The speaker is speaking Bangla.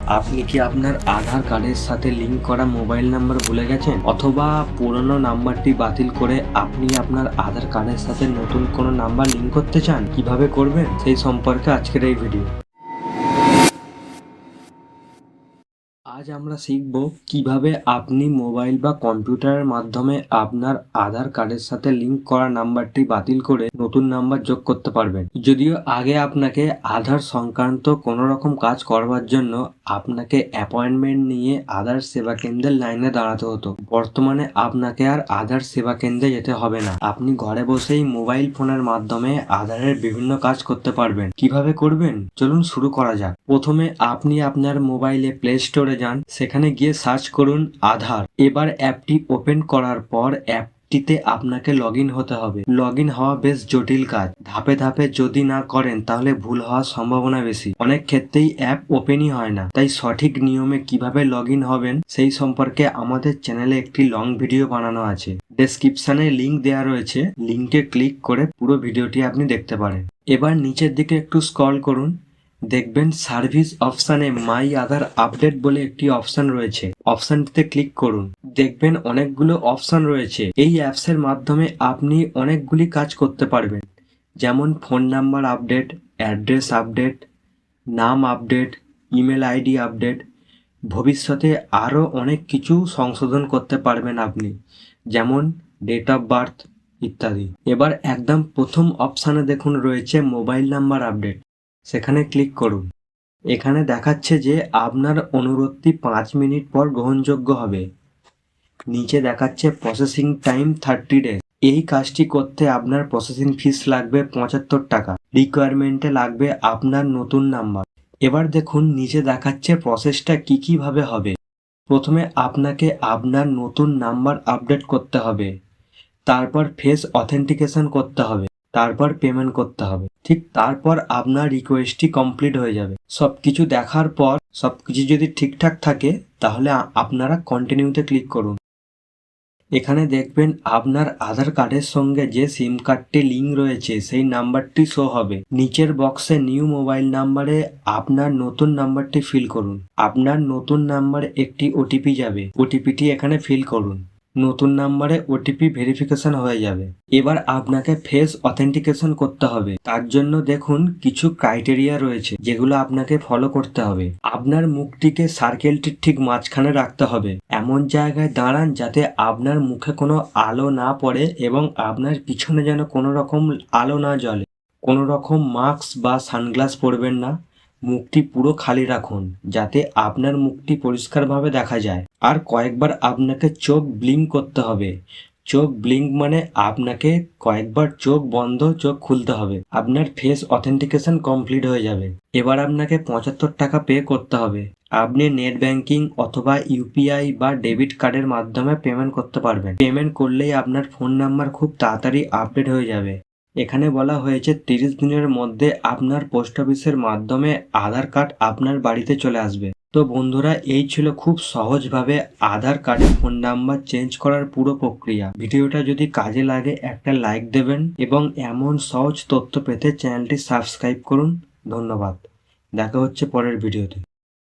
আপনি কি আপনার আধার কার্ডের সাথে লিংক করা মোবাইল নাম্বার ভুলে গেছেন? অথবা পুরনো নাম্বারটি বাতিল করে আপনি আপনার আধার কার্ডের সাথে নতুন কোনো নাম্বার লিঙ্ক করতে চান? কীভাবে করবেন? সেই সম্পর্কে আজকের এই ভিডিও আজ আমরা শিখব কীভাবে আপনি মোবাইল বা কম্পিউটারের মাধ্যমে আপনার আধার কার্ডের সাথে লিংক করা নাম্বারটি বাতিল করে নতুন নাম্বার যোগ করতে পারবেন। যদিও আগে আপনাকে আধার সংক্রান্ত কোনো রকম কাজ করবার জন্য আপনাকে অ্যাপয়েন্টমেন্ট নিয়ে আধার সেবা কেন্দ্রের লাইনে দাঁড়াতে হতো। বর্তমানে আপনাকে আর আধার সেবা কেন্দ্রে যেতে হবে না। আপনি ঘরে বসেই মোবাইল ফোনের মাধ্যমে আধারের বিভিন্ন কাজ করতে পারবেন। কীভাবে করবেন? চলুন শুরু করা যাক। প্রথমে আপনি আপনার মোবাইলে প্লে স্টোরে যান। সেখানে গিয়ে সার্চ করুন আধার। এবার অ্যাপটি ওপেন করার পর অ্যাপ টিতে আপনাকে লগ হতে হবে। লগ হওয়া বেশ জটিল কাজ। ধাপে ধাপে যদি না করেন, তাহলে ভুল হওয়ার সম্ভাবনা বেশি। অনেক ক্ষেত্রেই অ্যাপ ওপেনই হয় না। তাই সঠিক নিয়মে কীভাবে লগ হবেন, সেই সম্পর্কে আমাদের চ্যানেলে একটি লং ভিডিও বানানো আছে। ডেসক্রিপশনে লিঙ্ক দেওয়া রয়েছে। লিংকে ক্লিক করে পুরো ভিডিওটি আপনি দেখতে পারেন। এবার নিচের দিকে একটু স্ক্রল করুন। দেখবেন সার্ভিস অপশানে মাই আধার আপডেট বলে একটি অপশান রয়েছে। অপশানটিতে ক্লিক করুন। দেখবেন অনেকগুলো অপশান রয়েছে। এই অ্যাপসের মাধ্যমে আপনি অনেকগুলি কাজ করতে পারবেন। যেমন phone number update, address update, নাম আপডেট, ইমেল আইডি আপডেট। ভবিষ্যতে আরও অনেক কিছু সংশোধন করতে পারবেন আপনি। যেমন ডেট অফ বার্থ ইত্যাদি। এবার একদম প্রথম অপশানে দেখুন রয়েছে মোবাইল নাম্বার আপডেট। সেখানে ক্লিক করুন। এখানে দেখাচ্ছে যে আপনার অনুরোধটি পাঁচ মিনিট পর গ্রহণযোগ্য হবে। নিচে দেখাচ্ছে প্রসেসিং টাইম থার্টি ডেজ এই কাজটি করতে আপনার প্রসেসিং ফিস লাগবে পঁচাত্তর টাকা। রিকোয়ারমেন্টে লাগবে আপনার নতুন নাম্বার এবার দেখুন, নিচে দেখাচ্ছে প্রসেসটা কি কীভাবে হবে। প্রথমে আপনাকে আপনার নতুন নাম্বার আপডেট করতে হবে। তারপর ফেস অথেন্টিকেশন করতে হবে। তারপর পেমেন্ট করতে হবে। ঠিক তারপর আপনার রিকোয়েস্টটি কমপ্লিট হয়ে যাবে। সব কিছু দেখার পর সব কিছু যদি ঠিকঠাক থাকে, তাহলে আপনারা কন্টিনিউতে ক্লিক করুন। এখানে দেখবেন আপনার আধার কার্ডের সঙ্গে যে সিম কার্ডটি লিঙ্ক রয়েছে, সেই নাম্বারটি শো হবে। নিচের বক্সে নিউ মোবাইল নাম্বারে আপনার নতুন নাম্বারটি ফিল করুন। আপনার নতুন নাম্বারে একটি ওটিপি যাবে। ওটিপিটি এখানে ফিল করুন। নতুন নাম্বারে ওটিপি ভেরিফিকেশন হয়ে যাবে। এবার আপনাকে ফেস অথেন্টিকেশন করতে হবে। তার জন্য দেখুন কিছু ক্রাইটেরিয়া রয়েছে যেগুলো আপনাকে ফলো করতে হবে। আপনার মুখটিকে সার্কেলটির ঠিক মাঝখানে রাখতে হবে। এমন জায়গায় দাঁড়ান যাতে আপনার মুখে কোনো আলো না পড়ে এবং আপনার পিছনে যেন কোনো রকম আলো না জ্বলে। কোনো রকম মাস্ক বা সানগ্লাস পরবেন না। মুখটি পুরো খালি রাখুন, যাতে আপনার মুখটি পরিষ্কারভাবে দেখা যায়। আর কয়েকবার আপনাকে চোখ ব্লিঙ্ক করতে হবে। চোখ ব্লিঙ্ক মানে আপনাকে কয়েকবার চোখ বন্ধ, চোখ খুলতে হবে। আপনার ফেস অথেন্টিকেশন কমপ্লিট হয়ে যাবে। এবার আপনাকে পঁচাত্তর টাকা পে করতে হবে। আপনি নেট ব্যাংকিং অথবা ইউপিআই বা ডেবিট কার্ডের মাধ্যমে পেমেন্ট করতে পারবেন। পেমেন্ট করলেই আপনার ফোন নাম্বার খুব তাড়াতাড়ি আপডেট হয়ে যাবে। এখানে বলা হয়েছে, তিরিশ দিনের মধ্যে আপনার পোস্ট অফিসের মাধ্যমে আধার কার্ড আপনার বাড়িতে চলে আসবে। তো বন্ধুরা, এই ছিল খুব সহজভাবে আধার কার্ডের ফোন নাম্বার চেঞ্জ করার পুরো প্রক্রিয়া। ভিডিওটা যদি কাজে লাগে, একটা লাইক দেবেন এবং এমন সহজ তথ্য পেতে চ্যানেলটি সাবস্ক্রাইব করুন। ধন্যবাদ। দেখা হচ্ছে পরের ভিডিওতে।